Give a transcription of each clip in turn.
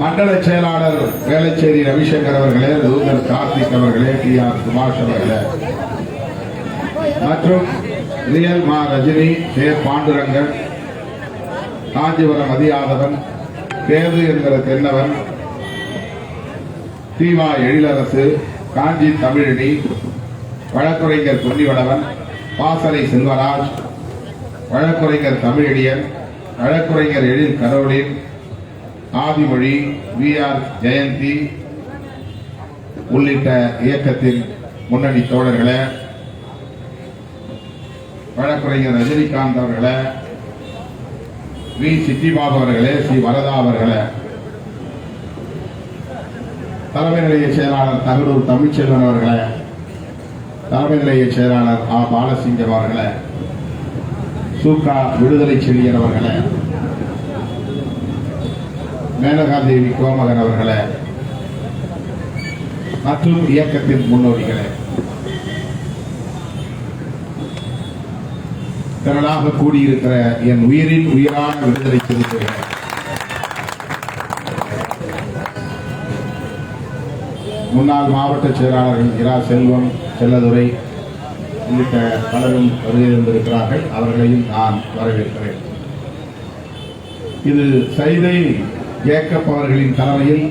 மண்டல செயலாளர் வேளச்சேரி ரவிசங்கர் அவர்களே தூதர் கார்த்திக் அவர்களே டி ஆர் சுபாஷ் அவர்களே. மற்றும் ரியல் மா ரஜினி கே பாண்டுரங்கன் காஞ்சிபுரம் மதியாதவன் கேது என்கிற தென்னவன் தீவா எழிலரசு காஞ்சி தமிழினி வழக்குரைஞர் பொன்னிவளவன் பாசறை செல்வராஜ் வழக்குரைஞர் தமிழடியன் வழக்குரைஞர் Ezhil Caroline Aadhimozhi V R Jayanthi உள்ளிட்ட இயக்கத்தின் முன்னணி தோழர்களே வழக்குரைஞர் ரஜினிகாந்த் அவர்களே வி. சித்திபாபு அவர்களே ஸ்ரீ வரதா அவர்களே தலைமை நிலைய செயலாளர் தகடூர் தமிழ்ச்செல்வன் அவர்களே தலைமை நிலைய செயலாளர் ஆ. பாலசிங்கம் அவர்களே சூக்கா விடுதலை செல்லியன் அவர்களே மேனகாதேவி கோமகன் அவர்களை மற்றும் இயக்கத்தின் முன்னோடிகளே. திரளாக கூடியிருக்கிற என் உயிரின் உயிரான விடுதலை சிறுத்தைகளே முன்னாள் மாவட்ட செயலாளர்கள் இரா செல்வம் செல்லதுரை உள்ளிட்ட பலரும் வருகை தந்திருக்கிறார்கள் அவர்களையும் நான் வரவேற்கிறேன். இது சைதை ஜேக்கப் அவர்களின் தலைமையில்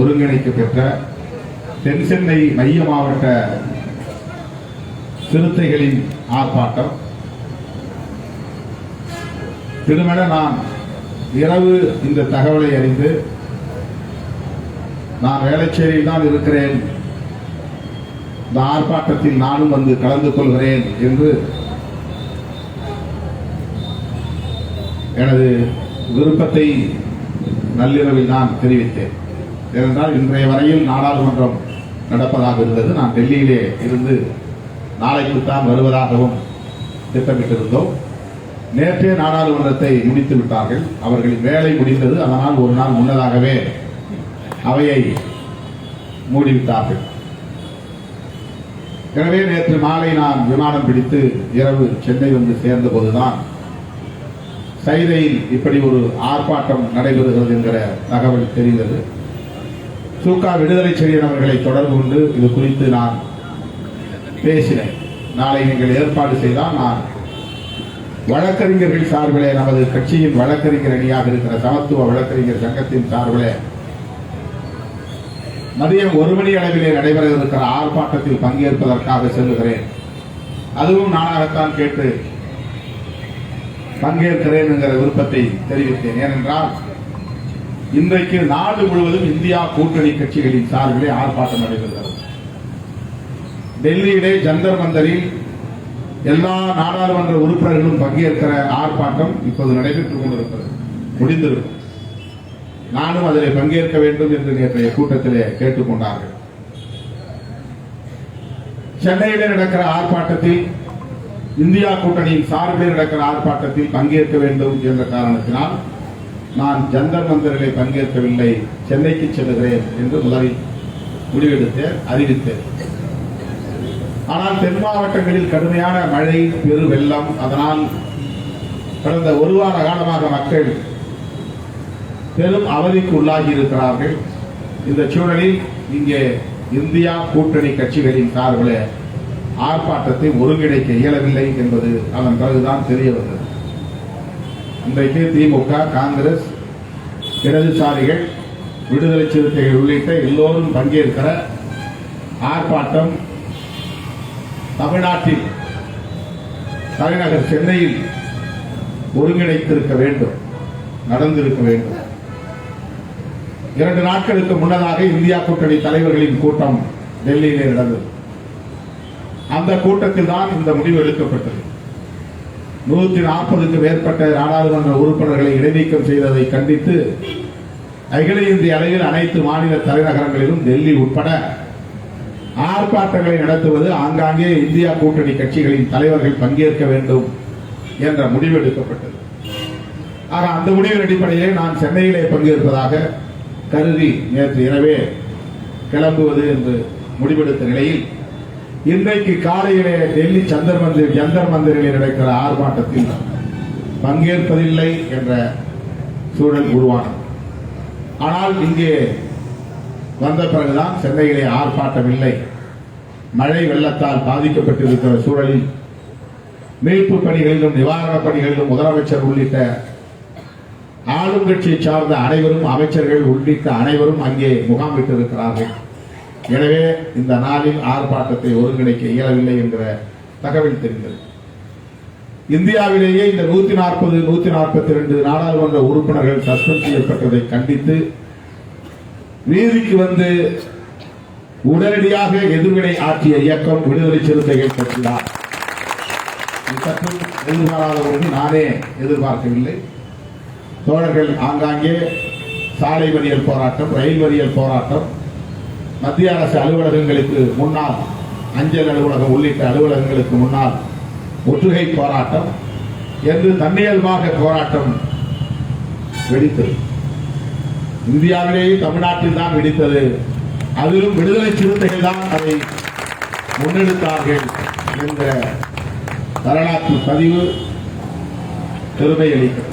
ஒருங்கிணைக்க பெற்ற தென் சென்னை மைய மாவட்ட சிறுத்தைகளின் ஆர்ப்பாட்டம். திருமண நான் இரவு இந்த தகவலை அறிந்து நான் வேளச்சேரியில் தான் இருக்கிறேன். இந்த ஆர்ப்பாட்டத்தில் நானும் வந்து கலந்து கொள்கிறேன் என்று எனது விருப்பத்தை நள்ளிரவில் நான் தெரிவித்தேன். ஏனென்றால் இன்றைய வரையில் நாடாளுமன்றம் நடப்பதாக இருந்தது. நான் டெல்லியிலே இருந்து நாளைக்குத்தான் வருவதாகவும் திட்டமிட்டிருந்தோம். நேற்றே நாடாளுமன்றத்தை முடித்து விட்டார்கள். அவர்களின் வேலை முடிந்தது. அதனால் ஒரு நாள் முன்னதாகவே அவையை மூடிவிட்டார்கள். எனவே நேற்று மாலை நான் விமானம் பிடித்து இரவு சென்னை வந்து சேர்ந்த போதுதான் சைதையில் இப்படி ஒரு ஆர்ப்பாட்டம் நடைபெறுகிறது என்கிற தகவல் தெரிந்தது. சூக்கா விடுதலை செழியன் அவர்களை தொடர்பு கொண்டு இது குறித்து நான் பேசினேன். நாளை நீங்கள் ஏற்பாடு செய்தால் நான் வழக்கறிஞர்கள் சார்பிலே நமது கட்சியின் வழக்கறிஞர் அணியாக இருக்கிற சமத்துவ வழக்கறிஞர் சங்கத்தின் சார்பிலே மதியம் ஒரு மணி அளவிலே நடைபெற இருக்கிற ஆர்ப்பாட்டத்தில் பங்கேற்பதற்காக செல்லுகிறேன். அதுவும் நானாகத்தான் கேட்டு பங்கேற்கிறேன் என்கிற விருப்பத்தை தெரிவித்தேன். ஏனென்றால் இன்றைக்கு நாடு முழுவதும் இந்தியா கூட்டணி கட்சிகளின் சார்பிலே ஆர்ப்பாட்டம் நடைபெறுகிறது. டெல்லியிலே ஜந்தர் மந்தரில் எல்லா நாடாளுமன்ற உறுப்பினர்களும் பங்கேற்கிற ஆர்ப்பாட்டம் இப்போது நடைபெற்றுக் கொண்டிருக்கிறது. முடிந்திருக்கும். நானும் அதில் பங்கேற்க வேண்டும் என்று நேற்றைய கூட்டத்திலே கேட்டுக்கொண்டார்கள். சென்னையிலே நடக்கிற ஆர்ப்பாட்டத்தில் இந்தியா கூட்டணியின் சார்பில் நடக்கிற ஆர்ப்பாட்டத்தில் பங்கேற்க வேண்டும் என்ற காரணத்தினால் நான் ஜந்தர் மந்தரிலே பங்கேற்கவில்லை சென்னைக்கு செல்லுகிறேன் என்று முதலில் முடிவெடுத்தேன் அறிவித்தேன். ஆனால் தென் மாவட்டங்களில் கடுமையான மழை பெரு வெள்ளம் அதனால் கடந்த ஒரு வார காலமாக மக்கள் பெரும் அவதிக்கு உள்ளாகி இருக்கிறார்கள். இந்த சூழலில் இங்கே இந்தியா கூட்டணி கட்சிகளின் சார்பில் ஆர்ப்பாட்டத்தை ஒருங்கிணைக்க இயலவில்லை என்பது அதன் பிறகுதான் தெரிய வந்தது. இன்றைக்கு திமுக காங்கிரஸ் இடதுசாரிகள் விடுதலை சிறுத்தைகள் உள்ளிட்ட எல்லோரும் பங்கேற்கிற ஆர்ப்பாட்டம் தமிழ்நாட்டில் தலைநகர் சென்னையில் ஒருங்கிணைத்திருக்க வேண்டும் நடந்திருக்க வேண்டும். இரண்டு நாட்களுக்கு முன்னதாக இந்தியா கூட்டணி தலைவர்களின் கூட்டம் டெல்லியிலே நடந்தது. அந்த கூட்டத்தில் தான் இந்த முடிவு எடுக்கப்பட்டது. நூற்றி நாற்பதுக்கு மேற்பட்ட நாடாளுமன்ற உறுப்பினர்களை இடைநீக்கம் செய்ததை கண்டித்து அகில இந்திய அளவில் அனைத்து மாநில தலைநகரங்களிலும் டெல்லி உட்பட ஆர்ப்பாட்டங்களை நடத்துவது ஆங்காங்கே இந்தியா கூட்டணி கட்சிகளின் தலைவர்கள் பங்கேற்க வேண்டும் என்ற முடிவு எடுக்கப்பட்டது. ஆக அந்த முடிவின் அடிப்படையிலே நான் சென்னையிலே பங்கேற்பதாக கருதி நேற்று இரவே கிளம்புவது என்று முடிவெடுத்த நிலையில் இன்றைக்கு காலையிலே டெல்லி சந்தர் மந்திர் ஜந்தர் மந்திரில் நடக்கிற ஆர்ப்பாட்டத்தில் பங்கேற்பதில்லை என்ற சூழல் உருவானது. ஆனால் இங்கே வந்த பிறகுதான் சென்னையிலே ஆர்ப்பாட்டம் இல்லை மழை வெள்ளத்தால் பாதிக்கப்பட்டிருக்கிற சூழலில் மீட்பு பணிகளிலும் நிவாரணப் பணிகளிலும் முதலமைச்சர் உள்ளிட்ட ஆளும் கட்சியை சார்ந்த அனைவரும் அமைச்சர்கள் உள்ளிட்ட அனைவரும் அங்கே முகாமிட்டிருக்கிறார்கள். எனவே இந்த நாளில் ஆர்ப்பாட்டத்தை ஒருங்கிணைக்க இயலவில்லை என்கிற தகவல் தெரிந்தது. இந்தியாவிலேயே இந்த நூத்தி நாற்பது நூத்தி நாற்பத்தி ரெண்டு நாடாளுமன்ற உறுப்பினர்கள் சஸ்பெண்ட் செய்யப்பட்டதை கண்டித்து வீதிக்கு வந்து உடனடியாக எதிர்வினை ஆற்றிய இயக்கம் விடுதலை சிறுத்தைகள் கட்சிதான். இது சற்றும் எதிர்பாராத ஒன்று நானே எதிர்பார்க்கவில்லை. தோழர்கள் ஆங்காங்கே சாலை மறியல் போராட்டம் ரயில் மறியல் போராட்டம் மத்திய அரசு அலுவலகங்களுக்கு முன்னால் அஞ்சல் அலுவலகம் உள்ளிட்ட அலுவலகங்களுக்கு முன்னால் முற்றுகை போராட்டம் என்று தன்னியல்பாக போராட்டம் வெடித்தது. இந்தியாவிலேயே தமிழ்நாட்டில் தான் வெடித்தது. அதிலும் விடுதலை சிறுத்தைகள் தான் அதை முன்னெடுத்தார்கள் என்ற வரலாற்று பதிவு பெருமை அளிக்கிறது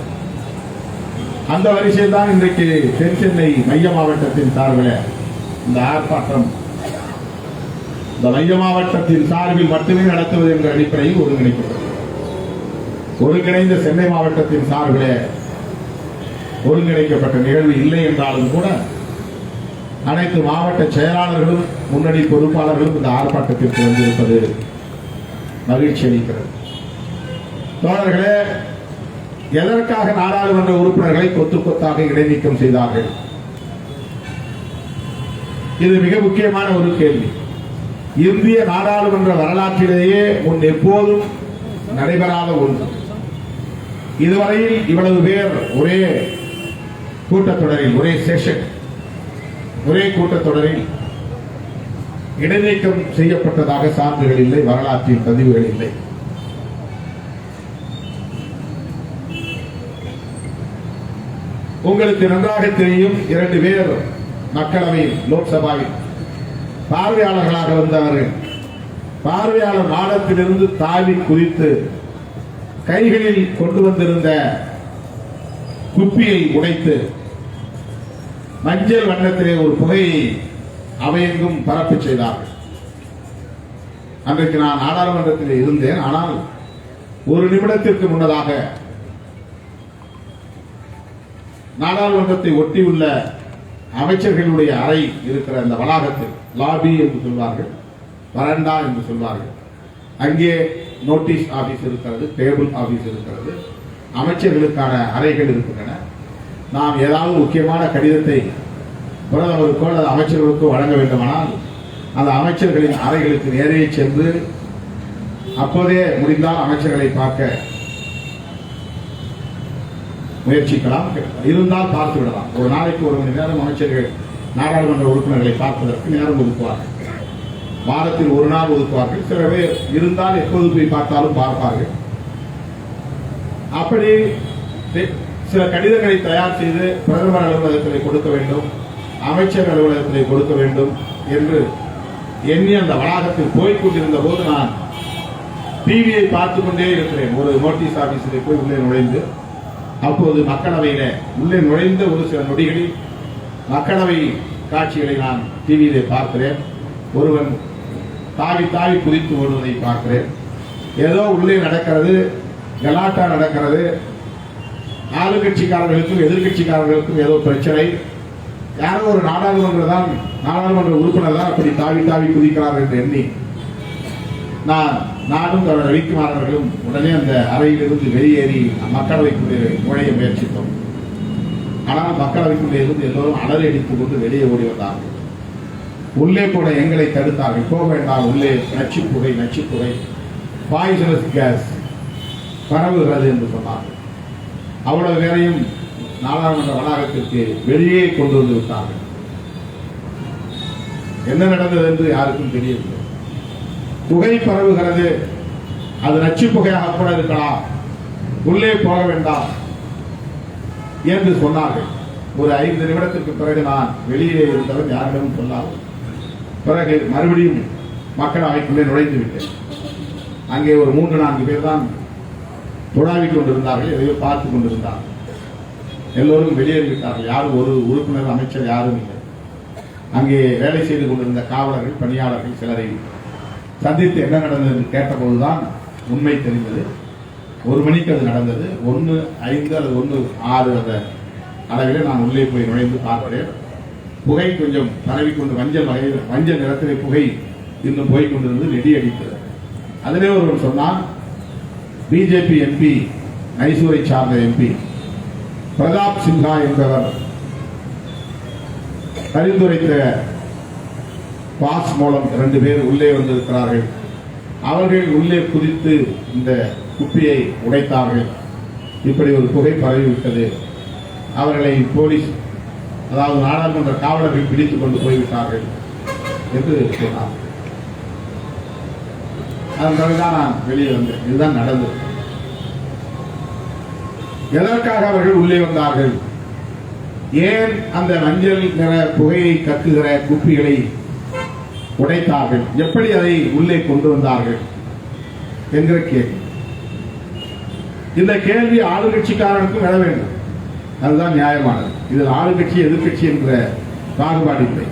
அந்த வரிசையில் தான் இன்றைக்கு தென் சென்னை மைய மாவட்டத்தின் சார்பில் இந்த ஆர்ப்பாட்டம் இந்த மைய மாவட்டத்தின் சார்பில் மட்டுமே நடத்துவது என்ற அடிப்படையில் ஒருங்கிணைக்கிறது. ஒருங்கிணைந்த சென்னை மாவட்டத்தின் சார்பில் ஒருங்கிணைக்கப்பட்ட நிகழ்வு இல்லை என்றாலும் கூட அனைத்து மாவட்ட செயலாளர்களும் முன்னணி பொறுப்பாளர்களும் இந்த ஆர்ப்பாட்டத்திற்கு வந்திருப்பது மகிழ்ச்சி அளிக்கிறது. தோழர்களே எதற்காக நாடாளுமன்ற உறுப்பினர்களை கொத்து கொத்தாக இடைநீக்கம் செய்தார்கள்? இது மிக முக்கியமான ஒரு கேள்வி. இந்திய நாடாளுமன்ற வரலாற்றிலேயே முன் எப்போதும் நடைபெறாத ஒன்று. இதுவரையில் இவ்வளவு பேர் ஒரே கூட்டத்தொடரில் ஒரே செஷன் ஒரே கூட்டத்தொடரில் இடைநீக்கம் செய்யப்பட்டதாக சான்றுகள் இல்லை வரலாற்றில் பதிவுகள் இல்லை. உங்களுக்கு நன்றாக தெரியும் இரண்டு பேர் மக்களவையில் லோக்சபாவில் பார்வையாளர்களாக வந்தவர்கள் பார்வையாளர் மாடத்திலிருந்து தாவி குதித்து கைகளில் கொண்டு வந்திருந்த குப்பியை உடைத்து மஞ்சள் வண்ணத்திலே ஒரு புகையை அவையெங்கும் பரப்பு செய்தார்கள். அன்றைக்கு நான் நாடாளுமன்றத்தில் இருந்தேன். ஆனால் ஒரு நிமிடத்திற்கு முன்னதாக நாடாளுமன்றத்தை ஒட்டியுள்ள அமைச்சர்களுடைய அறை இருக்கிற அந்த வளாகத்தில் லாபி என்று சொல்வார்கள் வரண்டா என்று சொல்வார்கள். அங்கே நோட்டீஸ் ஆபீஸ் இருக்கிறது டேபிள் ஆபீஸ் இருக்கிறது அமைச்சர்களுக்கான அறைகள் இருக்கின்றன. நாம் ஏதாவது முக்கியமான கடிதத்தை பிரதமருக்கோ அல்லது அமைச்சர்களுக்கோ வழங்க வேண்டுமானால் அந்த அமைச்சர்களின் அறைகளுக்கு நேரே சென்று அப்போதே முடிந்தால் அமைச்சர்களை பார்க்க முயற்சிக்கலாம். இருந்தால் பார்த்து விடலாம். ஒரு நாளைக்கு ஒரு மணி நேரம் அமைச்சர்கள் நாடாளுமன்ற உறுப்பினர்களை பார்ப்பதற்கு நேரம் ஒதுக்குவார்கள். வாரத்தில் ஒரு நாள் ஒதுக்குவார்கள். சில பேர் இருந்தால் எப்போது போய் பார்த்தாலும் பார்ப்பார்கள். அப்படி சில கடிதங்களை தயார் செய்து பிரதமர் அலுவலகத்தில் கொடுக்க வேண்டும் அமைச்சர் அலுவலகத்தில் கொடுக்க வேண்டும் என்று எண்ணி அந்த வளாகத்தில் போய்கொண்டிருந்த போது நான் டிவியை பார்த்து கொண்டே இருக்கிறேன். ஒரு நோட்டீஸ் ஆபீஸில் போய் உள்ளே நுழைந்து அப்போது மக்களவையில உள்ளே நுழைந்த ஒரு சில நொடிகளில் மக்களவை காட்சிகளை நான் டிவியிலே பார்க்கிறேன். ஒருவன் தாவி தாவி குதித்து ஓடுவதை பார்க்கிறேன். ஏதோ உள்ளே நடக்கிறது கலாட்டா நடக்கிறது. ஆளுங்கட்சிக்காரர்களுக்கும் எதிர்க்கட்சிக்காரர்களுக்கும் ஏதோ பிரச்சனை. யாரோ ஒரு நாடாளுமன்ற தான் நாடாளுமன்ற உறுப்பினர் தான் அப்படி தாவி தாவி குதிக்கிறார் என்று எண்ணி நான் நானும் தோழர் ரவிக்குமார் அவர்களும் உடனே அந்த அறையிலிருந்து வெளியேறி மக்களவைக்குள்ளே நுழைய முயற்சித்தோம். ஆனால் மக்களவைக்குள்ளே இருந்து எல்லோரும் அலறி அடித்துக் கொண்டு வெளியே ஓடி வந்தார்கள். உள்ளே கூட எங்களை தடுத்தார்கள். போக வேண்டாம் உள்ளே நச்சு புகை நச்சு புகை பாய்சனஸ் கேஸ் பரவுகிறது என்று சொன்னார்கள். அவ்வளவு பேரையும் நாடாளுமன்ற வளாகத்திற்கு வெளியே கொண்டு வந்து விட்டார்கள். என்ன நடந்தது என்று யாருக்கும் தெரியவில்லை. புகை பரவுகிறது. அது நச்சு புகையாக கூட இருக்கலாம். உள்ளே போக வேண்டாம் என்று சொன்னார்கள். ஒரு ஐந்து நிமிடத்திற்கு பிறகு நான் வெளியே இருந்தவன் யாரிடமும் சொல்லாமல் பிறகு மறுபடியும் மக்கள் அவைக்குள்ளே நுழைந்து விட்டேன். அங்கே ஒரு மூன்று நான்கு பேர் தான் துழாவிக் கொண்டிருந்தார்கள். எதையோ பார்த்துக் கொண்டிருந்தார்கள். எல்லோரும் வெளியேறிவிட்டார்கள் யாரும் ஒரு உறுப்பினர் அமைச்சர் யாரும் இல்லை. அங்கே வேலை செய்து கொண்டிருந்த காவலர்கள் பணியாளர்கள் சிலரை சந்தித்து என்ன நடந்தது என்று கேட்டபோதுதான் உண்மை தெரிந்தது. ஒரு மணிக்கு அது நடந்தது. ஒன்று ஐந்து அல்லது ஒன்று ஆறு அந்த அளவிலே நான் உள்ளே போய் நுழைந்து பார்க்கிறேன் புகை கொஞ்சம் பரவி கொண்டு மஞ்சள் வகையில் மஞ்சள் நிறத்திலே புகை இன்னும் போய் கொண்டிருந்து நெடி அடித்தது. அதிலே ஒருவர் சொன்னான் பிஜேபி எம்பி மைசூரை சார்ந்த எம்பி பிரதாப் சின்ஹா என்பவர் பரிந்துரைத்த பாஸ் மூலம் இரண்டு பேர் உள்ளே வந்திருக்கிறார்கள். அவர்கள் உள்ளே குதித்து இந்த குப்பியை உடைத்தார்கள். இப்படி ஒரு புகை பரவிவிட்டது. அவர்களை போலீஸ் அதாவது நாடாளுமன்ற காவலர்கள் பிடித்துக் கொண்டு போய்விட்டார்கள் என்று சொன்னார். அதன் பிறகுதான் நான் வெளியே வந்தேன். இதுதான் நடந்தது. எதற்காக அவர்கள் உள்ளே வந்தார்கள்? ஏன் அந்த மஞ்சள் நிற புகையை கக்குகிற குப்பிகளை உடைத்தார்கள். எப்படி அதை உள்ளே கொண்டு வந்தார்கள் என்கிற கேள்வி. இந்த கேள்வி ஆளுங்கட்சிக்காரனுக்கும் எழ வேண்டும். அதுதான் நியாயமானது. இதில் ஆளுங்கட்சி எதிர்கட்சி என்ற பாகுபாடு இல்லை.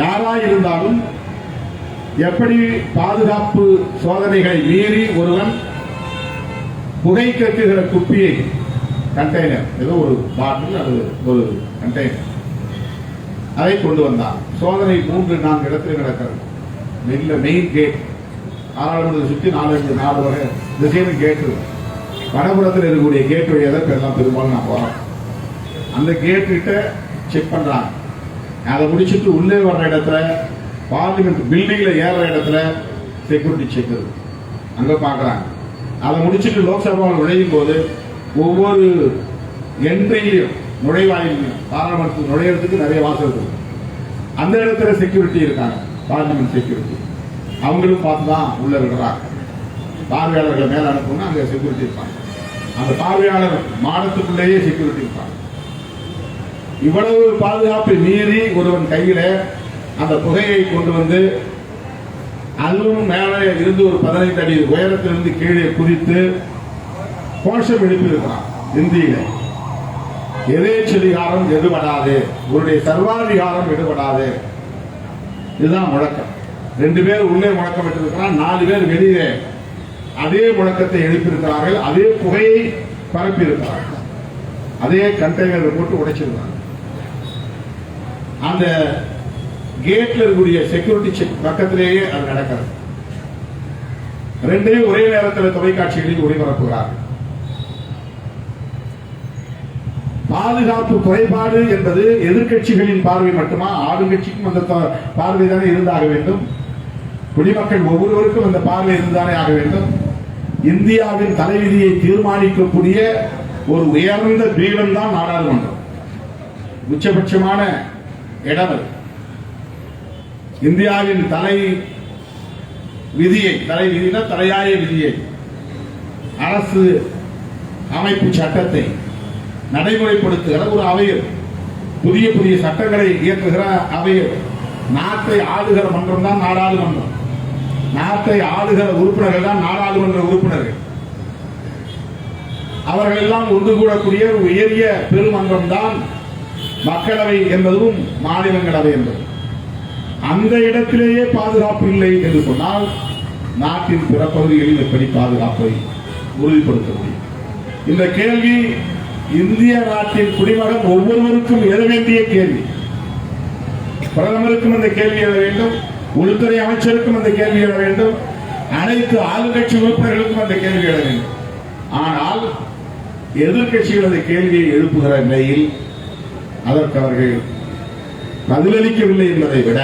யாராய் இருந்தாலும் எப்படி பாதுகாப்பு சோதனைகளை மீறி ஒருவன் புகை கக்குகிற குப்பியை கண்டெய்னர் ஏதோ ஒரு பாட்டில் அது ஒரு கண்டெய்னர் அதை கொண்டு வந்தான். சோதனை மூன்று நான்கு இடத்தில் நடக்கிறது மெல்ல மெயின் கேட் நாடாளுமன்றத்தை சுற்றி நாலஞ்சு நாலு வகை திசைன்னு கேட்டு வடபுறத்தில் இருக்கக்கூடிய கேட் வழியாக தான் எல்லாம் பெரும்பாலும் நான் போறோம். அந்த கேட்டுக்கிட்ட செக் பண்றாங்க. அதை முடிச்சிட்டு உள்ளே வர்ற இடத்துல பார்லிமெண்ட் பில்டிங்ல ஏறுற இடத்துல செக்யூரிட்டி செக் இருக்கு. அங்க பாக்குறாங்க. அதை முடிச்சுட்டு லோக்சபாவில் நுழையும் போது ஒவ்வொரு என்ட்ரியிலையும் நுழைவாயில் பாராளுமன்றத்துக்கு நுழையிறதுக்கு நிறைய வாசல் இருக்கு. அந்த இடத்துல செக்யூரிட்டி இருக்காங்க. பார்லிமெண்ட் செக்யூரிட்டி அவங்களும் பார்த்து தான் உள்ள விடுறாங்க. பார்வையாளர்களை மேல அனுப்பணும்னா அங்க செக்யூரிட்டி இருப்பாங்க. அந்த பார்வையாளர் மாடத்துக்குள்ளேயே செக்யூரிட்டி இருப்பாங்க. இவ்வளவு பாதுகாப்பை மீறி ஒருவன் கையில அந்த புகையை கொண்டு வந்து அதுவும் மேலே இருந்து ஒரு பதினைந்து அடி உயரத்திலிருந்து கீழே குதித்து கோஷம் எழுப்பியிருக்கிறான். இந்தியில. எதேச்சதிகாரம் எடுபடாது உன்னுடைய சர்வாதிகாரம் எடுபடாது. இதுதான் முழக்கம். ரெண்டு பேர் உள்ளே முழக்கம் விட்டிருக்கிறான் நாலு பேர் வெளியே அதே முழக்கத்தை எழுப்பியிருக்கிறார்கள் அதே புகையை பரப்பியிருக்கிறார்கள். அதே கண்டெய்னர் போட்டு உடைச்சிருக்காங்க அந்த கேட்ல இருக்கக்கூடிய செக்யூரிட்டி செக் பக்கத்திலேயே அது நடக்கிறது. ரெண்டையும் ஒரே நேரத்தில் தொலைக்காட்சிகளில் ஒளிபரப்புகிறார்கள். பாதுகாப்பு குறைபாடு என்பது எதிர்க்கட்சிகளின் பார்வை மட்டுமா? ஆளுங்கட்சிக்கும் அந்த பார்வைதானே பார்வை தானே இருந்தாக வேண்டும். குடிமக்கள் ஒவ்வொருவருக்கும் அந்த பார்வை இருந்தானே ஆக வேண்டும். இந்தியாவின் தலைவிதியை தீர்மானிக்கக்கூடிய ஒரு உயர்ந்த பீடம் தான் நாடாளுமன்றம். உச்சபட்சமான இடம் அது. இந்தியாவின் தலை விதியை தலை விதினா தலையாய விதியை அரசு அமைப்பு சட்டத்தை நடைமுறைப்படுத்துகிற ஒரு அவையர் புதிய புதிய சட்டங்களை இயக்குகிற அவையர் நாட்டை ஆளுகிற மன்றம் தான் நாடாளுமன்றம். நாட்டை ஆளுகிற உறுப்பினர்கள் தான் நாடாளுமன்ற உறுப்பினர்கள். அவர்கள் எல்லாம் ஒன்று கூடக்கூடிய ஒரு உயரிய பெருமன்றம் தான் மக்களவை என்பதும் மாநிலங்களவை என்பதும். அந்த இடத்திலேயே பாதுகாப்பு இல்லை என்று சொன்னால் நாட்டின் பிற பகுதிகளில் எப்படி பாதுகாப்பை உறுதிப்படுத்த முடியும்? இந்த கேள்வி இந்திய நாட்டின் குடிமகன் ஒவ்வொருவருக்கும் எழ வேண்டிய கேள்வி. பிரதமருக்கும் அந்த கேள்வி எழ வேண்டும் உள்துறை அமைச்சருக்கும் அந்த கேள்வி எழ வேண்டும் அனைத்து ஆளுங்கட்சி உறுப்பினர்களுக்கும் அந்த கேள்வி எழ வேண்டும். ஆனால் எதிர்கட்சிகள் அந்த கேள்வியை எழுப்புகிற நிலையில் அதற்கு அவர்கள் பதிலளிக்கவில்லை என்பதை விட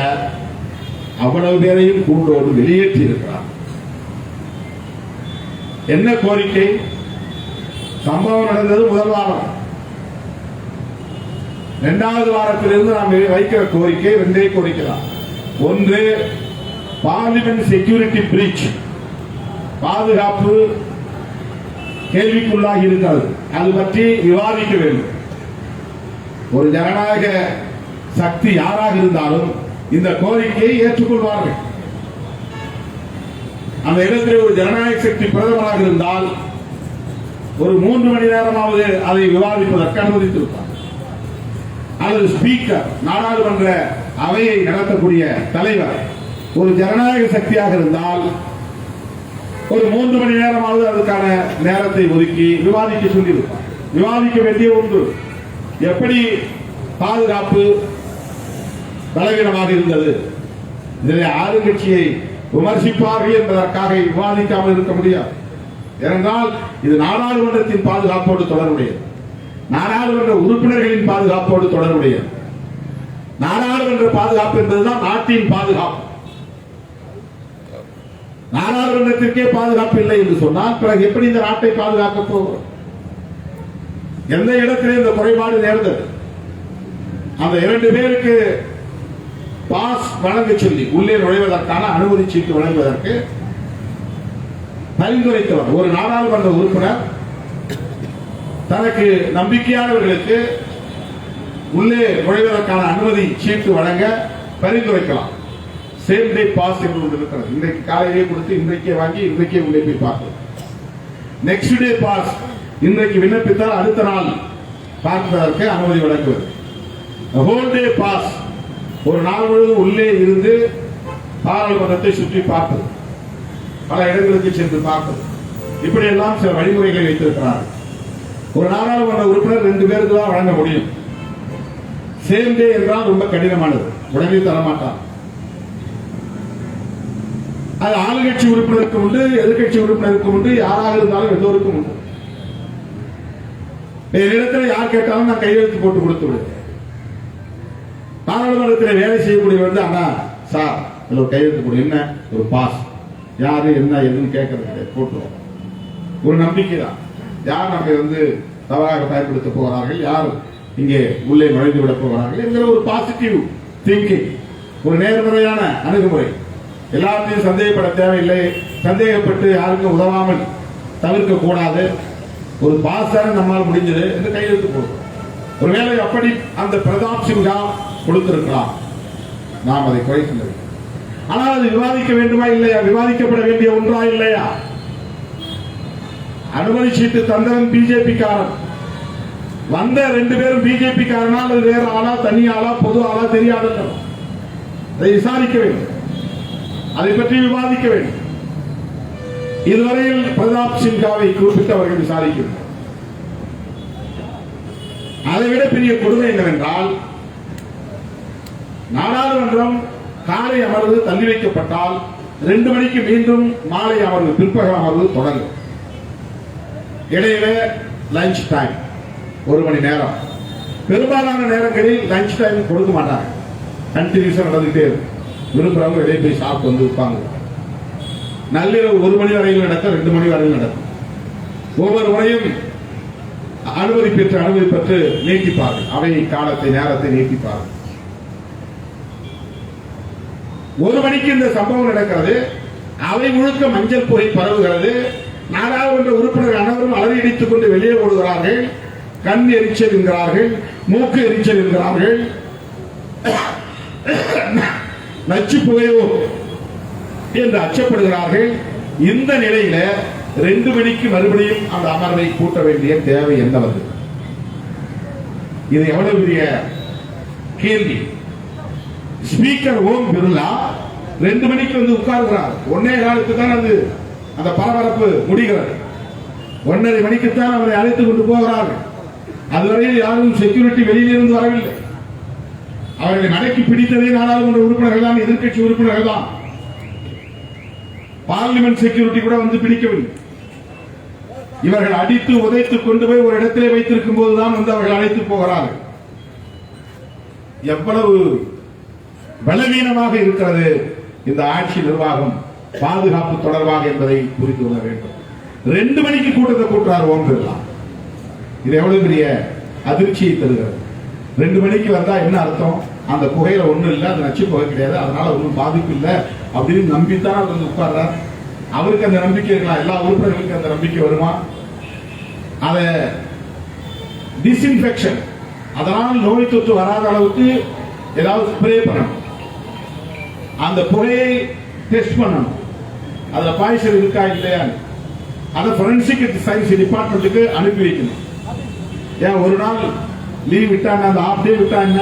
அவ்வளவு பேரையும் கூண்டோடு வெளியேற்றி இருக்கிறார் என்ன கோரிக்கை? சம்பவம் நடந்தது முதல் வாரம். இரண்டாவது வாரத்திலிருந்து நாம் வைக்கிற கோரிக்கை ரெண்டே கோரிக்கலாம் ஒன்று பார்லிமெண்ட் செக்யூரிட்டி பிரீச் பாதுகாப்பு கேள்விக்குள்ளாகி இருக்கிறது. அது பற்றி விவாதிக்க வேண்டும். ஒரு ஜனநாயக சக்தி யாராக இருந்தாலும் இந்த கோரிக்கையை ஏற்றுக்கொள்வார்கள். அந்த இடத்திலே ஒரு ஜனநாயக சக்தி பிரதமராக இருந்தால் ஒரு மூன்று மணி நேரமாவது அதை விவாதிப்பதற்கு அனுமதித்திருப்பார். அல்லது ஸ்பீக்கர் நாடாளுமன்ற அவையை நடத்தக்கூடிய தலைவர் ஒரு ஜனநாயக சக்தியாக இருந்தால் ஒரு மூன்று மணி நேரமாவது அதுக்கான நேரத்தை ஒதுக்கி விவாதிக்க சொல்லியிருப்பார். விவாதிக்க வேண்டிய ஒன்று எப்படி பாதுகாப்பு பலவீனமாக இருந்தது? இதில் ஆளுங்கட்சியை விமர்சிப்பார்கள் என்பதற்காக விவாதிக்காமல் இருக்க முடியாது. ஏனென்றால் இது நாடாளுமன்றத்தின் பாதுகாப்போடு தொடர்புடையது. நாடாளுமன்ற உறுப்பினர்களின் பாதுகாப்போடு தொடர்புடையது. நாடாளுமன்ற பாதுகாப்பு என்பதுதான் நாட்டின் பாதுகாப்பு. நாடாளுமன்றத்திற்கே பாதுகாப்பு இல்லை என்று சொன்னால் பிறகு எப்படி இந்த நாட்டை பாதுகாக்க போகிறோம்? எந்த இடத்திலே இந்த குறைபாடு நேர்ந்தது? அந்த இரண்டு பேருக்கு பாஸ் வழங்க சொல்லி உள்ளே நுழைவதற்கான அனுமதி சீட்டு வழங்குவதற்கு பரிந்துரைத்தவர். ஒரு நாடாளுமன்ற உறுப்பினர் தனக்கு நம்பிக்கையானவர்களுக்கு உள்ளே நுழைவதற்கான அனுமதி சீட்டு வழங்க பரிந்துரைக்கலாம். சேம் டே பாஸ் என்று ஒன்று இருக்கிறது. இன்றைக்கு காலையிலே கொடுத்து இன்றைக்கே வாங்கி இன்றைக்கே உள்ளே போய் பார்க்கலாம் நெக்ஸ்ட் டே பாஸ் இன்றைக்கு விண்ணப்பித்தால் அடுத்த நாள் பார்ப்பதற்கு அனுமதி வழங்குவது. ஹோல் டே பாஸ் ஒரு நாள் முழுவதும் உள்ளே இருந்து பாராளுமன்றத்தை சுற்றி பார்ப்பது. பல இடங்களுக்கு சென்று பார்க்கும் இப்படி எல்லாம் சில வழிமுறைகளை வைத்திருக்கிறார்கள். ஒரு நாடாளுமன்ற உறுப்பினர் ரெண்டு பேருக்கு தான் வழங்க முடியும். சேம் டே என்றால் ரொம்ப கடினமானது. உடனே தரமாட்டான் அது ஆளுங்கட்சி உறுப்பினருக்கு உண்டு எதிர்கட்சி உறுப்பினருக்கு உண்டு யாராக இருந்தாலும் எல்லோருக்கும் உண்டு. என்னிடத்தில் யார் கேட்டாலும் நான் கையெழுத்து போட்டு கொடுத்து விடுவேன். நாடாளுமன்றத்தில் வேலை செய்யக்கூடிய வந்து அண்ணா சார் இதுல ஒரு கையெழுத்து போடு. என்ன? ஒரு பாஸ். யாரு என்ன எதுன்னு கேட்கறது கிடையாது. போட்டுருவோம். ஒரு நம்பிக்கை தான். யார் நம்மை வந்து தவறாக பயன்படுத்த போகிறார்கள்? யார் இங்கே உள்ளே நுழைந்து விட போகிறார்கள்? என்கிற ஒரு பாசிட்டிவ் திங்கிங் ஒரு நேர்மறையான அணுகுமுறை. எல்லாத்தையும் சந்தேகப்பட தேவையில்லை. சந்தேகப்பட்டு யாருக்கும் உதவாமல் தவிர்க்க கூடாது. ஒரு பாசான நம்மால் முடிஞ்சது என்று கையெழுத்து போடுவோம். ஒருவேளை அப்படி அந்த பிரதாப் சிங் கொடுத்திருக்கலாம்? நாம் அதை குறை சொல்லவில்லை. ஆனால் அது விவாதிக்க வேண்டுமா இல்லையா? விவாதிக்கப்பட வேண்டிய ஒன்றா இல்லையா? அனுமதி சீட்டு தந்தவன் பிஜேபி காரன் வந்த ரெண்டு பேரும் பிஜேபி காரனா அல்லது வேற ஆளா தனி ஆளா பொது ஆளா தெரியாத அதை விசாரிக்க வேண்டும். அதை பற்றி விவாதிக்க வேண்டும். இதுவரையில் பிரதாப் சிங்காவை குறிப்பிட்டவர்கள் அவர்கள் அதைவிட பெரிய கொடுமை என்னவென்றால் நாடாளுமன்றம் காலை அமர்வு தள்ளி வைக்கப்பட்டால் ரெண்டு மணிக்கு மீண்டும் மாலை அமர்வு பிற்பகல் அமர்வு தொடங்கும். இடையில லஞ்ச் டைம் ஒரு மணி நேரம். பெரும்பாலான நேரங்களில் லஞ்ச் டைம் கொடுக்க மாட்டாங்க. கண்டினியூஸா நடந்துகிட்டே இருக்கும். விரும்புறவங்க வெளியே போய் சாப்பிட்டு வந்து இருப்பாங்க. நள்ளிரவு ஒரு மணி வரையில் நடக்கும் ரெண்டு மணி வரையில் நடக்கும். ஒவ்வொரு முறையும் அனுமதி பெற்று அனுமதி பெற்று நீட்டிப்பார்கள். அவை காலத்தை நேரத்தை நீட்டிப்பார்கள். ஒரு மணிக்கு இந்த சம்பவம் நடக்கிறது. அவை முழுக்க மஞ்சள் புகை பரவுகிறது. நாடாளுமன்ற உறுப்பினர் அனைவரும் அலறியடித்துக் கொண்டு வெளியே ஓடுகிறார்கள். கண் எரிச்சல் என்கிறார்கள். மூக்கு எரிச்சல் என்கிறார்கள். நச்சு புகையோ என்று அச்சப்படுகிறார்கள். இந்த நிலையில ரெண்டு மணிக்கு மறுபடியும் அந்த அமர்வை கூட்ட வேண்டிய தேவை என்ன வருது? இது எவ்வளவு பெரிய கேள்வி? ஸ்பீக்கர் ஓம் பிர்லா. ரெண்டு மணிக்கு வந்து உட்கார்கிறார். ஒன்னே காலத்துக்கு தான் அது அந்த பரபரப்பு முடிகிறது. ஒன்னரை மணிக்கு தான் அவரை அழைத்துக் கொண்டு போகிறார்கள் அதுவரையில் யாரும் செக்யூரிட்டி வெளியிலிருந்து வரவில்லை. அவர்களை மடக்கி பிடித்ததே நாடாளுமன்ற உறுப்பினர்கள் தான் எதிர்க்கட்சி உறுப்பினர்கள் தான். பார்லிமெண்ட் செக்யூரிட்டி கூட வந்து பிடிக்கவில்லை. இவர்கள் அடித்து உதைத்து கொண்டு போய் ஒரு இடத்திலே வைத்திருக்கும் போதுதான் வந்து அவர்கள் அழைத்து போகிறார்கள். எவ்வளவு பலவீனமாக இருக்கிறது இந்த ஆட்சி நிர்வாகம் பாதுகாப்பு தொடர்பாக என்பதை புரிந்து கொள்ள வேண்டும். ரெண்டு மணிக்கு கூட்டத்தை கூட்டுறார் ஓம் பிர்லா. இது எவ்வளவு பெரிய அதிர்ச்சியை தருகிறது. ரெண்டு மணிக்கு வந்தா என்ன அர்த்தம்? அந்த புகையில ஒண்ணும் இல்லை அது நச்சு புகை கிடையாது அதனால ஒன்றும் பாதிப்பு இல்லை அப்படின்னு நம்பித்தான் அவர் வந்து உட்கார்றார். அவருக்கு அந்த நம்பிக்கை இருக்கலாம் எல்லா உறுப்பினர்களுக்கும் அந்த நம்பிக்கை வருமா? அத டிஸ்இன்ஃபெக்ஷன் அதனால் நோய் தொற்று வராத அளவுக்கு ஏதாவது ஸ்ப்ரே பண்ணணும். அந்த புகையை டெஸ்ட் பண்ணணும். அதுல பாய்ச்சல் இருக்கா இல்லையா? அதை ஃபொரன்சிக் சயின்ஸ் டிபார்ட்மெண்ட்டுக்கு அனுப்பி வைக்கணும். ஏன் ஒரு நாள் லீவ் விட்டா அந்த ஆஃப் டே விட்டா என்ன?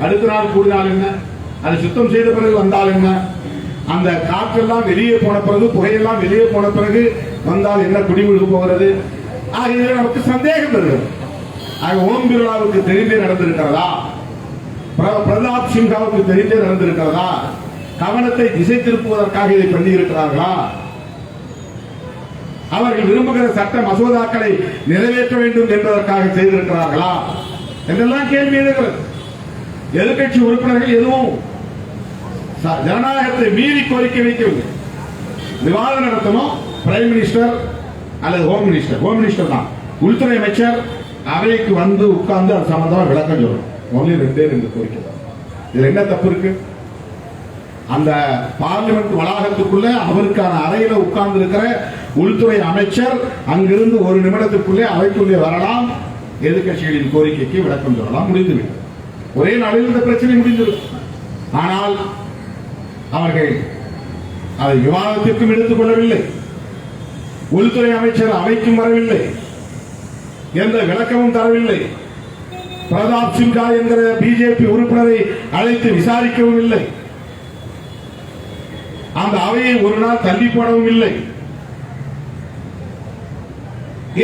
அடுத்த நாள் கூடினால் என்ன? அதை சுத்தம் செய்த பிறகு வந்தால் என்ன? அந்த காற்றெல்லாம் வெளியே போன பிறகு புகையெல்லாம் வெளியே போன பிறகு வந்தால் என்ன குடிமுழுக்கு போகிறது? ஆக இதில் நமக்கு சந்தேகம் வருகிறது. ஆக ஓம் பிர்லாவுக்கு தெரிந்தே நடந்திருக்கிறதா? பிரதாப் சிங்காவுக்கு தெரிந்தே நடந்திருக்கிறதா? கவனத்தை திசை திருப்புவதற்காக இதை பண்ணியிருக்கிறார்களா? அவர்கள் விரும்புகிற சட்ட மசோதாக்களை நிறைவேற்ற வேண்டும் என்பதற்காக செய்திருக்கிறார்களா? என்றெல்லாம் கேள்வி எழுகிறது. எதிர்கட்சி உறுப்பினர்கள் எதுவும் ஜனநாயகத்தை மீறி கோரிக்கை வைக்கவில்லை. விவாதம் நடத்தணும். பிரைம் மினிஸ்டர் அல்லது ஹோம் மினிஸ்டர் ஹோம் மினிஸ்டர் தான். உள்துறை அமைச்சர் அவைக்கு வந்து உட்கார்ந்து அது சம்பந்தமா விளக்கம் சொல்லணும். ஒன்லி ரெண்டே ரெண்டு கோரிக்கை தான். இதுல என்ன தப்பு இருக்கு? அந்த பார்லிமெண்ட் வளாகத்துக்குள்ளே அவருக்கான அறையில உட்கார்ந்து இருக்கிற உள்துறை அமைச்சர் அங்கிருந்து ஒரு நிமிடத்துக்குள்ளே அவைக்குள்ளே வரலாம். எதிர்க்கட்சிகளின் கோரிக்கைக்கு விளக்கம் சொல்லலாம். முடிந்துவிடும். ஒரே நாளில் இந்த பிரச்சனை முடிந்துவிடும். ஆனால் அவர்கள் அதை விவாதத்திற்கும் எடுத்துக் கொள்ளவில்லை. உள்துறை அமைச்சர் அவைக்கும் வரவில்லை. எந்த விளக்கமும் தரவில்லை. பிரதாப் சிங்கா என்கிற பிஜேபி உறுப்பினரை அழைத்து விசாரிக்கவும் இல்லை. அந்த அவையை ஒரு நாள் தள்ளி போடவும் இல்லை.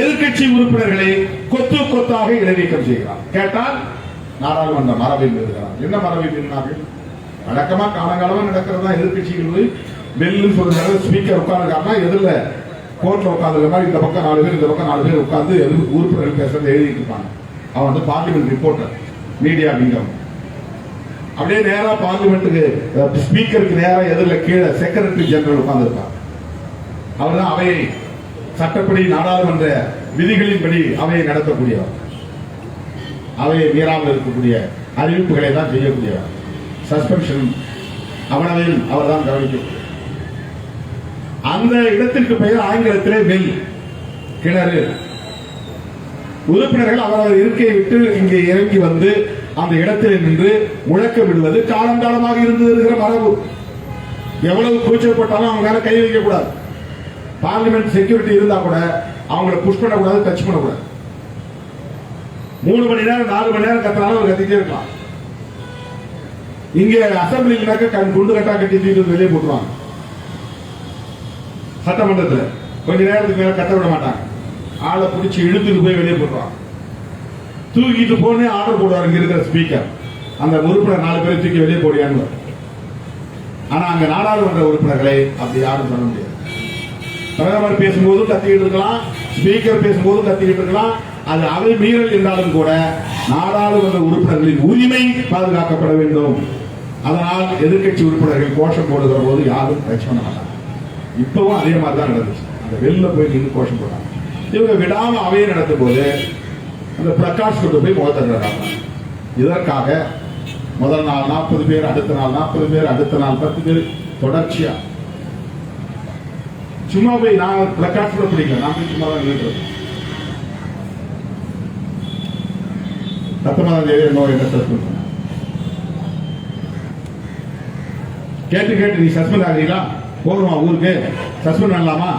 எதிர்க்கட்சி உறுப்பினர்களை கொத்து கொத்தாக இடைநீக்கம் செய்கிறார். கேட்டால் நாடாளுமன்ற மரபை மீறுகிறார் என்ன மரபை மீறினார்கள்? வழக்கமா காலங்காலமா நடக்கிறதா எதிர்க்கட்சிகள் போய் பெல்லுன்னு சொல்றாங்க ஸ்பீக்கர் உட்கார்ந்துருக்காருன்னா எதிரில் கோர்ட்ல உட்கார்ந்து மாதிரி இந்த பக்கம் நாலு பேர் இந்த பக்கம் நாலு பேர் உட்கார்ந்து எதிர் உறுப்பினர்கள் பேசுறது எழுதிட்டு இருப்பாங்க. அவன் வந்து பார்லிமெண்ட் ரிப்போர்ட்டர் மீடியா அப்படிங்கிறவங்க அப்படியே நேரா பார்லிமெண்ட்டுக்கு ஸ்பீக்கருக்கு நேரா எதிரில் கீழே செக்ரட்டரி ஜெனரல் உட்கார்ந்துருப்பார் அவர் தான் அவையை சட்டப்படி நாடாளுமன்ற விதிகளின்படி அவையை நடத்தக்கூடியவர். அவையை மீறாமல் இருக்கக்கூடிய அறிவிப்புகளை தான் செய்யக்கூடியவர். சஸ்பென்ஷன் அவனவையில் அவர் தான் கவனிக்கக்கூடிய. அந்த இடத்திற்கு பெயர் ஆங்கிலத்திலே வெல் கிணறு. உறுப்பினர்கள் அவரவர் இருக்கையை விட்டு இங்கே இறங்கி வந்து அந்த இடத்தில் நின்று முழக்கமிடுவது காலங்காலமாக இருந்து வருகிற மரபு. எவ்வளவு கூச்சப்பட்டாலும் அவங்க மேல கை வைக்க கூடாது பார்லிமெண்ட் செக்யூரிட்டி இருந்தா கூட அவங்கள புஷ் பண்ணக்கூடாது டச் பண்ணக்கூடாது. மூணு மணி நேரம் நாலு மணி நேரம் கத்தினாலும் அவர் கத்திட்டே இருக்கலாம். இங்க அசம்பிளினாக்க கண் குண்டு கட்டா கட்டி வெளியே போட்டுருவாங்க. சட்டமன்றத்துல. கொஞ்ச நேரத்துக்கு மேல கத்த விட மாட்டாங்க. ஆளை பிடிச்சி இழுத்துட்டு போய் வெளியே போட்டுருவாங்க. தூக்கிட்டு போனே ஆர்டர் போடுவார் இங்க இருக்கிற ஸ்பீக்கர் அந்த உறுப்பினர் நாலு பேரை தூக்கி வெளியே போடியான்னு ஆனா அங்க நாடாளுமன்ற உறுப்பினர்களை அப்படி யாரும் சொல்ல முடியாது. பிரதமர் பேசும்போதும் கத்திக்கிட்டு இருக்கலாம் ஸ்பீக்கர் பேசும்போதும் கத்திக்கிட்டு இருக்கலாம். அது அவை மீறல் என்றாலும் கூட நாடாளுமன்ற உறுப்பினர்களின் உரிமை பாதுகாக்கப்பட வேண்டும். அதனால் எதிர்க்கட்சி உறுப்பினர்கள் கோஷம் போடுகிற போது யாரும் பிரச்சனை பண்ண மாட்டாங்க இப்பவும் அதே மாதிரி தான் நடந்துச்சு. அந்த வெளில போய் நின்று கோஷம் போடுறாங்க இவங்க விடாம அவையை நடத்தும் போது அந்த பிரகாஷ் கொண்டு போய் முகத்தடுறாங்க இதற்காக முதல் நாள் நாற்பது பேர் அடுத்த நாள் நாற்பது பேர் அடுத்த நாள் பத்து பேர் தொடர்ச்சியா. சும்மா போய் நான் பிரகாஷ் கூட பிடிக்கல. நான் போய் சும்மா தான் நின்றுறோம் பத்தொன்பதாம் தேதி என்ன என்ன சஸ்பெண்ட் பண்ண கேட்டு கேட்டு நீ சஸ்பெண்ட் ஆகிறீங்களா? போகணுமா ஊருக்கு? சஸ்பெண்ட் பண்ணலாமா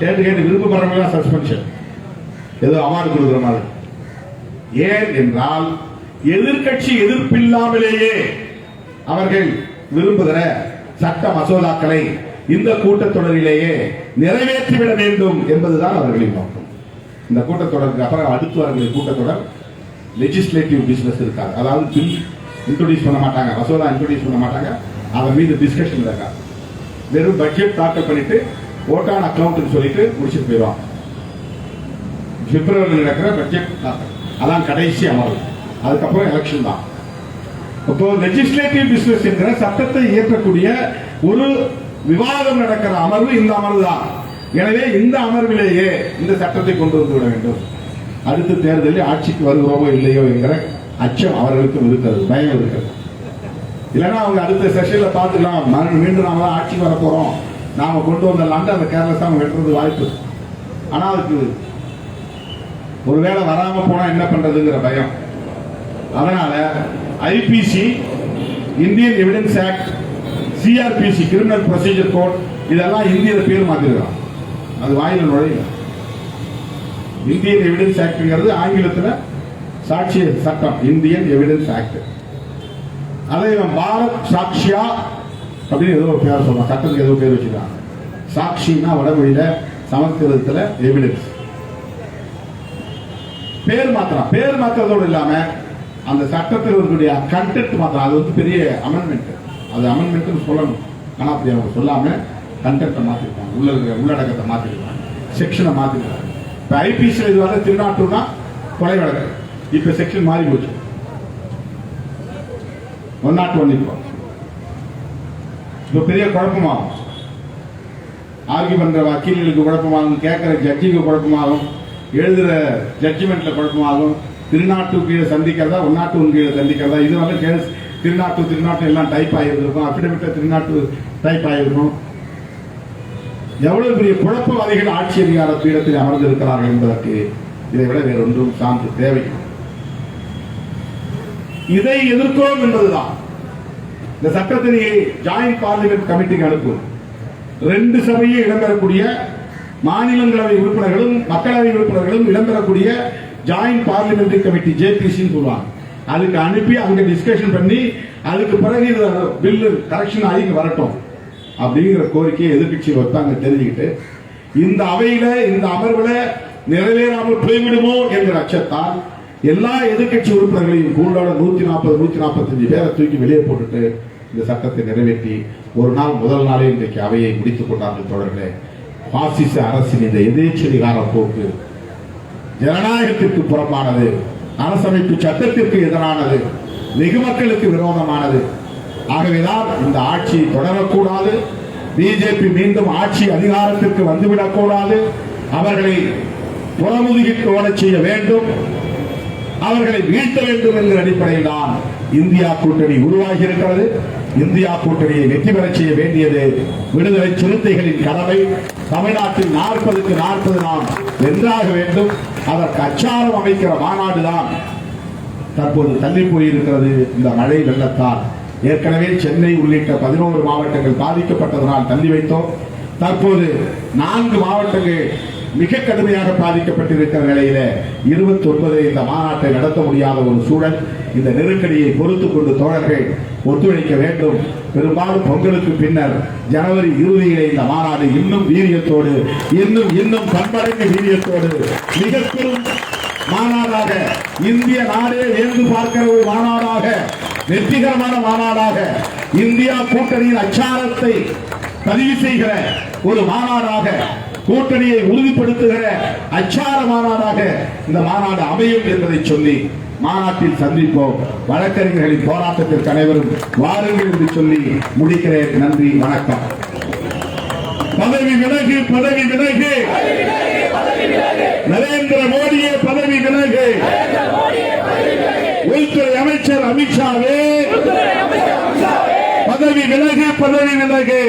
கேட்டு கேட்டு விருப்பப்படுறவங்க சஸ்பென்ஷன் ஏதோ அவார்டு கொடுக்குற மாதிரி. ஏன் என்றால் எதிர்க்கட்சி எதிர்ப்பில்லாமலேயே அவர்கள் விரும்புகிற சட்ட மசோதாக்களை இந்த கூட்டத்தொடரிலேயே நிறைவேற்றிவிட வேண்டும் என்பதுதான் அவர்களின் நோக்கம். இந்த கூட்டத்தொடருக்கு அப்புறம் அடுத்து வரக்கூடிய கூட்டத்தொடர் லெஜிஸ்லேட்டிவ் பிசினஸ் இருக்காது. அதாவது பில் இன்ட்ரோடியூஸ் பண்ண மாட்டாங்க மசோதா இன்ட்ரோடியூஸ் பண்ண மாட்டாங்க அதன் மீது டிஸ்கஷன் இருக்காது வெறும் பட்ஜெட் தாக்கல் பண்ணிட்டு ஓட்டான் அக்கௌண்ட்னு சொல்லிட்டு முடிச்சுட்டு போயிடுவாங்க. பிப்ரவரியில் நடக்கிற பட்ஜெட் அதான் கடைசி அமர்வு. அதுக்கப்புறம் எலெக்ஷன் தான். இப்போ லெஜிஸ்லேட்டிவ் பிசினஸ் என்கிற சட்டத்தை இயற்றக்கூடிய ஒரு விவாதம் நடக்கிற அமர்வு இந்த அமர்வு தான். எனவே இந்த அமர்விலேயே இந்த சட்டத்தை கொண்டு வந்து விட வேண்டும். அடுத்த தேர்தலில் ஆட்சிக்கு வருகிறோமோ இல்லையோ என்கிற அச்சம் அவர்களுக்கும் இருக்கிறது பயம் இருக்கிறது. இல்லைன்னா அவங்க அடுத்த செஷன்ல பார்த்துக்கலாம். மறு- மீண்டும் நாம தான் ஆட்சிக்கு வர போறோம். நாம கொண்டு வந்தலான்ட்டு அந்த கேர்லஸ் அவங்க வெட்டுறது வாய்ப்பு. ஆனால் ஆனா அதுக்கு ஒருவேளை வராம போனா என்ன பண்றதுங்கிற பயம். அதனால IPC Indian evidence act CrPC criminal procedure code இதெல்லாம் இந்தியில பேர் மாத்திருக்கான் அது வாயில நுழையல. இந்தியன் எவிடன்ஸ் ஆக்ட்ங்கிறது ஆங்கிலத்தில் சாட்சி சட்டம் இந்தியன் எவிடன்ஸ் ஆக்ட் அதை இவன் பாரத் சாக்ஷியா அப்படின்னு ஏதோ பேர் சொல்றான் சட்டத்துக்கு ஏதோ பேர் வச்சிருக்காங்க சாட்சின்னா வடமொழியில சமஸ்கிருதத்தில் எவிடன்ஸ் பேர் மாத்திரம் பேர் மாத்திரத்தோடு இல்லாம அந்த சட்டத்தில் இருக்கக்கூடிய கண்டென்ட் மாத்திரம் அது வந்து பெரிய அமெண்ட்மெண்ட் அது அமெண்ட்மெண்ட் சொல்லணும். ஆனா அப்படி அவங்க சொல்லாம கண்டென்ட்டை மாத்திருக்காங்க. உள்ள இருக்கிற உள்ளடக்கத்தை மாத்திருக்காங்க. செக்ஷனை மாத்திருக்காங்க. இப்ப ஐபிசி இது வந்து திருநாட்டுனா கொலை வழக்கு. இப்ப செக்ஷன் மாறி போச்சு. ஒன் நாட் ஒன் இப்போ. இப்போ பெரிய குழப்பமாகும். ஆர்கியூ பண்ற வக்கீல்களுக்கு குழப்பமாகும். கேட்கிற ஜட்ஜிக்கு குழப்பமாகும். எழுதுற ஜட்ஜ்மெண்ட்ல குழப்பமாகும் திருநாட்டு கீழே சந்திக்கிறதா ஒன்னாட்டு உன் கீழே சந்திக்கிறதா? இது வந்து கேஸ். திருநாட்டு திருநாட்டு எல்லாம் டைப் ஆகியிருக்கும் அபிடவிட்ல திருநாட்டு டைப் ஆகியிருக்கும் எவ்வளவு பெரிய குழப்பவாதிகள் ஆட்சி அதிகார பீடத்தில் அமர்ந்திருக்கிறார்கள் என்பதற்கு இதை விட வேறொன்றும் சான்று தேவை இதை எதிர்க்கிறோம் என்பதுதான். இந்த சட்டத்தினை ஜாயிண்ட் பார்லிமெண்ட் கமிட்டிக்கு அனுப்பும் ரெண்டு சபையில் இடம்பெறக்கூடிய மாநிலங்களவை உறுப்பினர்களும் மக்களவை உறுப்பினர்களும் இடம்பெறக்கூடிய ஜாயிண்ட் பார்லிமெண்டரி கமிட்டி ஜேபிசின்னு சொல்லுவாங்க. அதுக்கு அனுப்பி அங்க டிஸ்கஷன் பண்ணி அதுக்கு பிறகு இது பில்லு கரெக்ஷன் ஆகி வரட்டும். அப்படிங்கிற கோரிக்கையை எதிர்கட்சி வைப்பாங்க தெரிஞ்சுக்கிட்டு இந்த அவையில இந்த அமர்வுல நிறைவேறாமல் போய்விடுமோ என்ற அச்சத்தால் எல்லா எதிர்க்கட்சி உறுப்பினர்களையும் கூண்டோட நூத்தி நாற்பது நூத்தி நாற்பத்தஞ்சு பேரை தூக்கி வெளியே போட்டுட்டு இந்த சட்டத்தை நிறைவேற்றி ஒரு நாள் முதல் நாளே இன்றைக்கு அவையை முடித்துக் கொண்டார்கள் தொடர்களே பாசிச அரசின் இந்த எதேச்சதிகார போக்கு ஜனநாயகத்திற்கு புறம்பானது அரசமைப்பு சட்டத்திற்கு எதிரானது வெகு மக்களுக்கு விரோதமானது. ஆகவேதான் இந்த ஆட்சி தொடரக்கூடாது பிஜேபி மீண்டும் ஆட்சி அதிகாரத்திற்கு வந்துவிடக்கூடாது அவர்களை புறமுதுகிட்டு ஓடச் செய்ய வேண்டும் அவர்களை வீழ்த்த வேண்டும் என்கிற அடிப்படையில் தான் இந்தியா கூட்டணி உருவாகி இருக்கிறது இந்தியா கூட்டணியை வெற்றி பெறச் செய்ய வேண்டியது விடுதலை சிறுத்தைகளின் கடமை. தமிழ்நாட்டில் நாற்பதுக்கு நாற்பது நாம் வென்றாக வேண்டும். அதற்கு அச்சாரம் அமைக்கிற மாநாடுதான் தற்போது தள்ளி போயிருக்கிறது. இந்த மழை வெள்ளத்தால். ஏற்கனவே சென்னை உள்ளிட்ட பதினோரு மாவட்டங்கள் பாதிக்கப்பட்டதனால் தள்ளி வைத்தோம். தற்போது நான்கு மாவட்டங்கள் மிக கடுமையாக பாதிக்கப்பட்டிருக்கிற நிலையில இருபத்தி ஒன்பது இந்த மாநாட்டை நடத்த முடியாத ஒரு சூழல் இந்த நெருக்கடியை பொறுத்துக் கொண்டு தோழர்கள் ஒத்துழைக்க வேண்டும். பெரும்பாலும் பொங்கலுக்கு பின்னர் ஜனவரி இறுதியிலே இந்த மாநாடு இன்னும் வீரியத்தோடு இன்னும் இன்னும் பன்மடங்கு வீரியத்தோடு மிக பெரும் மாநாடாக இந்திய நாடே ஏந்து பார்க்கிற ஒரு மாநாடாக வெற்றிகரமான மாநாடாக இந்தியா கூட்டணியின் அச்சாரத்தை பதிவு செய்கிற ஒரு மாநாடாக கூட்டணியை உறுதிப்படுத்துகிற அச்சார மாநாடாக இந்த மாநாடு அமையும் என்பதை சொல்லி மாநாட்டில் சந்திப்போம். வழக்கறிஞர்களின் போராட்டத்திற்கு அனைவரும் வாருங்கள் என்று சொல்லி முடிக்கிறேன். நன்றி வணக்கம். பதவி விலகு பதவி விலகு. நரேந்திர மோடியே பதவி விலகு. உள்துறை அமைச்சர் அமித்ஷாவே. பதவி விலகு பதவி விலகு.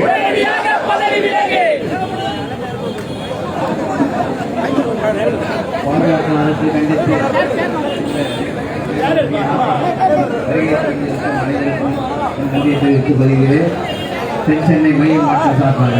உடனடியாக பதவி விலகு பாதுகாப்பு அரசு கண்டித்து நன்றியை தெரிவித்து வருகிறேன் தென் சென்னை மைய மாற்ற சார்பாக